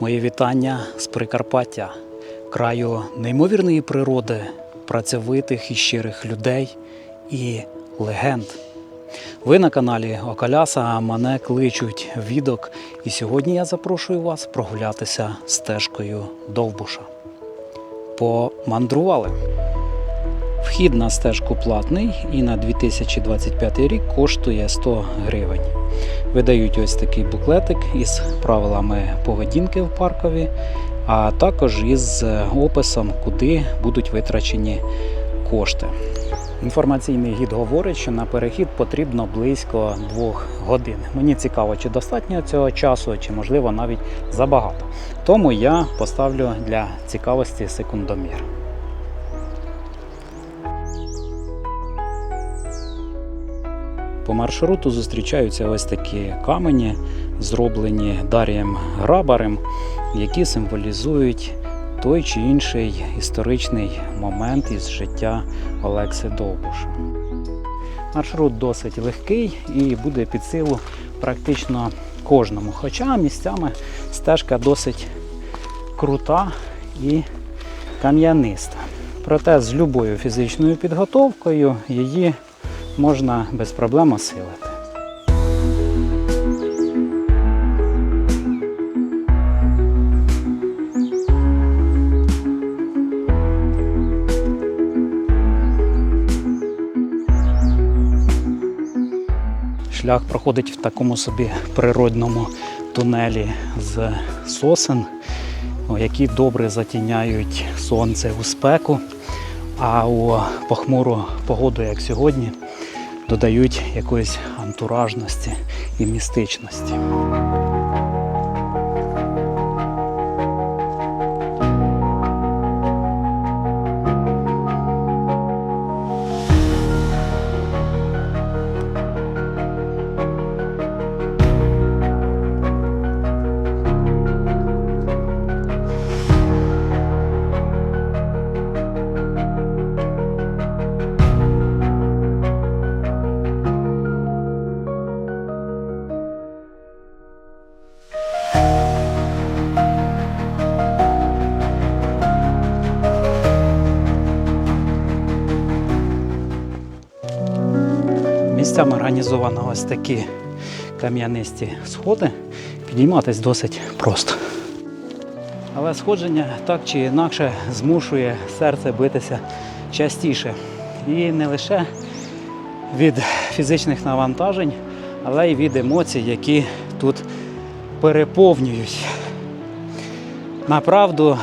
Моє вітання з Прикарпаття, краю неймовірної природи, працьовитих і щирих людей і легенд. Ви на каналі Окаляса, а мене кличуть відок, і сьогодні я запрошую вас прогулятися стежкою Довбуша. Помандрували. Вхід на стежку платний і на 2025 рік коштує 100 гривень. Видають ось такий буклетик із правилами поведінки в паркові, а також із описом, куди будуть витрачені кошти. Інформаційний гід говорить, що на перехід потрібно близько двох годин. Мені цікаво, чи достатньо цього часу, чи можливо навіть забагато. Тому я поставлю для цікавості секундомір. По маршруту зустрічаються ось такі камені, зроблені Дарієм Грабарем, які символізують той чи інший історичний момент із життя Олекси Довбуша. Маршрут досить легкий і буде під силу практично кожному. Хоча місцями стежка досить крута і кам'яниста. Проте з любою фізичною підготовкою її можна без проблем осилити. Шлях проходить в такому собі природному тунелі з сосен, які добре затіняють сонце у спеку, а у похмуру погоду, як сьогодні, додають якоїсь антуражності і містичності. Місцями організовано ось такі кам'янисті сходи. Підійматись досить просто. Але сходження так чи інакше змушує серце битися частіше. І не лише від фізичних навантажень, але й від емоцій, які тут переповнюють. Направду,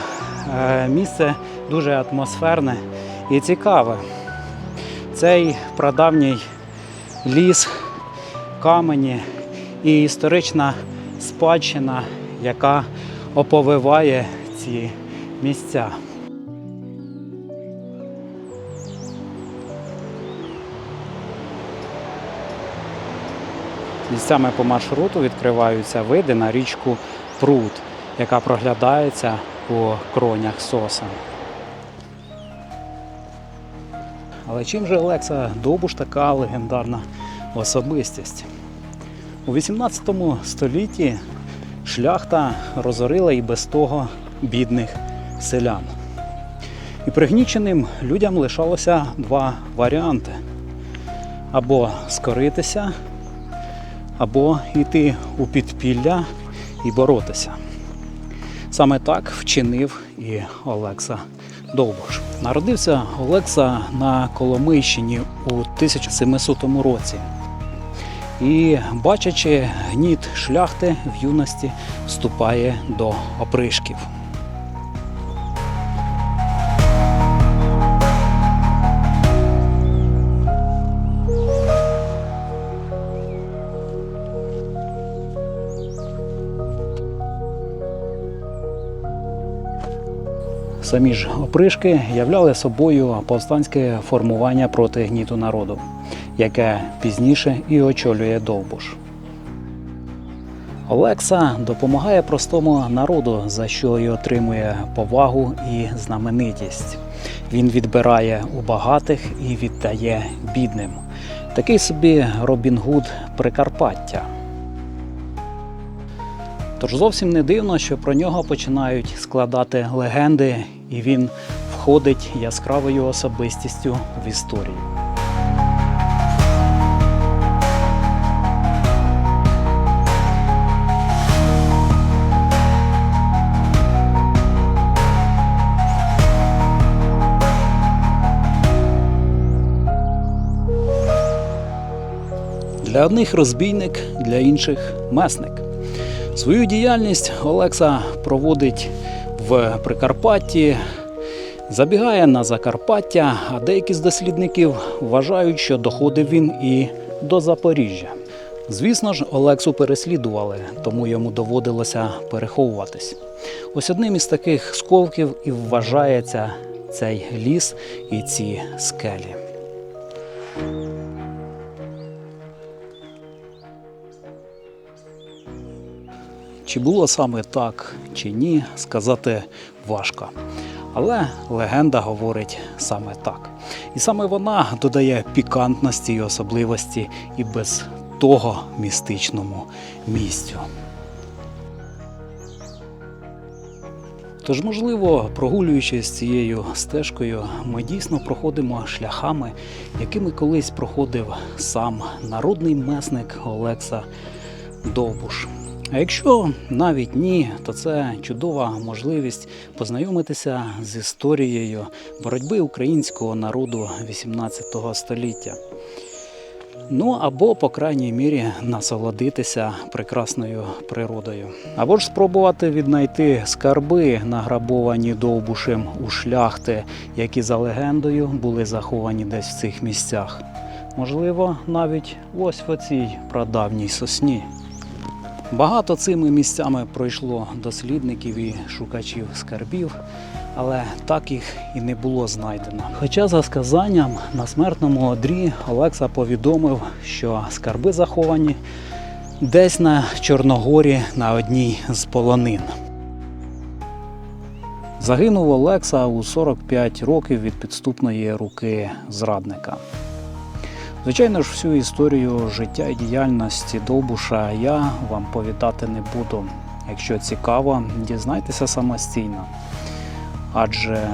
е, місце дуже атмосферне і цікаве. Цей прадавній ліс, камені і історична спадщина, яка оповиває ці місця. Місцями по маршруту відкриваються види на річку Прут, яка проглядається у кронях сосен. Але чим же Олекса Довбуш така легендарна особистість? У 18 столітті шляхта розорила і без того бідних селян. І пригніченим людям лишалося два варіанти: або скоритися, або йти у підпілля і боротися. Саме так вчинив і Олекса Довбуш. Народився Олекса на Коломийщині у 1700 році. І, бачачи гніт шляхти в юності, вступає до опришків. Самі ж опришки являли собою повстанське формування проти гніту народу, яке пізніше і очолює Довбуш. Олекса допомагає простому народу, за що й отримує повагу і знаменитість. Він відбирає у багатих і віддає бідним. Такий собі Робін Гуд Прикарпаття. Тож зовсім не дивно, що про нього починають складати легенди, і він входить яскравою особистістю в історію. Для одних розбійник, для інших месник. Свою діяльність Олекса проводить в Прикарпатті, забігає на Закарпаття, а деякі з дослідників вважають, що доходив він і до Запоріжжя. Звісно ж, Олексу переслідували, тому йому доводилося переховуватись. Ось одним із таких сковків і вважається цей ліс і ці скелі. Чи було саме так чи ні, сказати важко. Але легенда говорить саме так. І саме вона додає пікантності і особливості і без того містичному місцю. Тож, можливо, прогулюючись цією стежкою, ми дійсно проходимо шляхами, якими колись проходив сам народний месник Олекса Довбуш. А якщо навіть ні, то це чудова можливість познайомитися з історією боротьби українського народу XVIII століття. Ну або, по крайній мірі, насолодитися прекрасною природою. Або ж спробувати віднайти скарби, награбовані довбушем у шляхти, які за легендою були заховані десь в цих місцях. Можливо, навіть ось в оцій прадавній сосні. Багато цими місцями пройшло дослідників і шукачів скарбів, але так їх і не було знайдено. Хоча, за сказанням, на смертному одрі Олекса повідомив, що скарби заховані десь на Чорногорі на одній з полонин. Загинув Олекса у 45 років від підступної руки зрадника. Звичайно ж, всю історію життя і діяльності Довбуша я вам повідати не буду. Якщо цікаво, дізнайтеся самостійно. Адже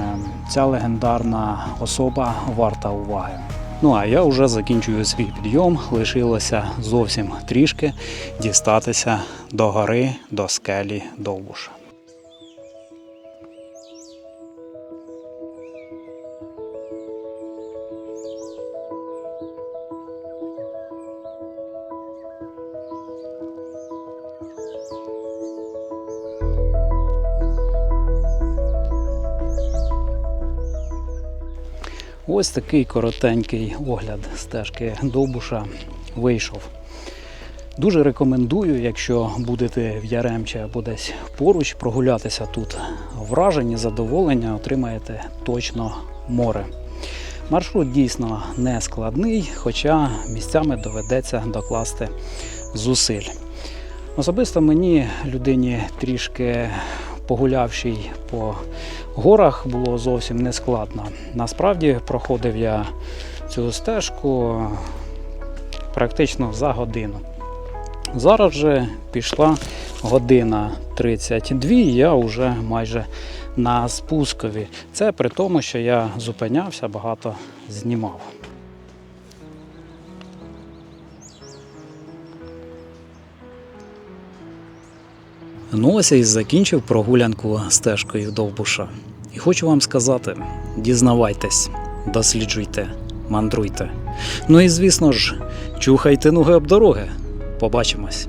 ця легендарна особа варта уваги. Ну а я вже закінчую свій підйом. Лишилося зовсім трішки дістатися до гори, до скелі Довбуша. Ось такий коротенький огляд стежки Довбуша вийшов. Дуже рекомендую, якщо будете в Яремче або десь поруч прогулятися тут. Вражені, задоволення отримаєте точно море. Маршрут дійсно не складний, хоча місцями доведеться докласти зусиль. Особисто мені, людині трішки погулявший по горах, було зовсім не складно. Насправді проходив я цю стежку практично за годину. Зараз же пішла година 32, і я вже майже на спускові. Це при тому, що я зупинявся, багато знімав. Ну ось я і закінчив прогулянку стежкою Довбуша. І хочу вам сказати: дізнавайтесь, досліджуйте, мандруйте. Ну і звісно ж, чухайте ноги об дороги. Побачимось.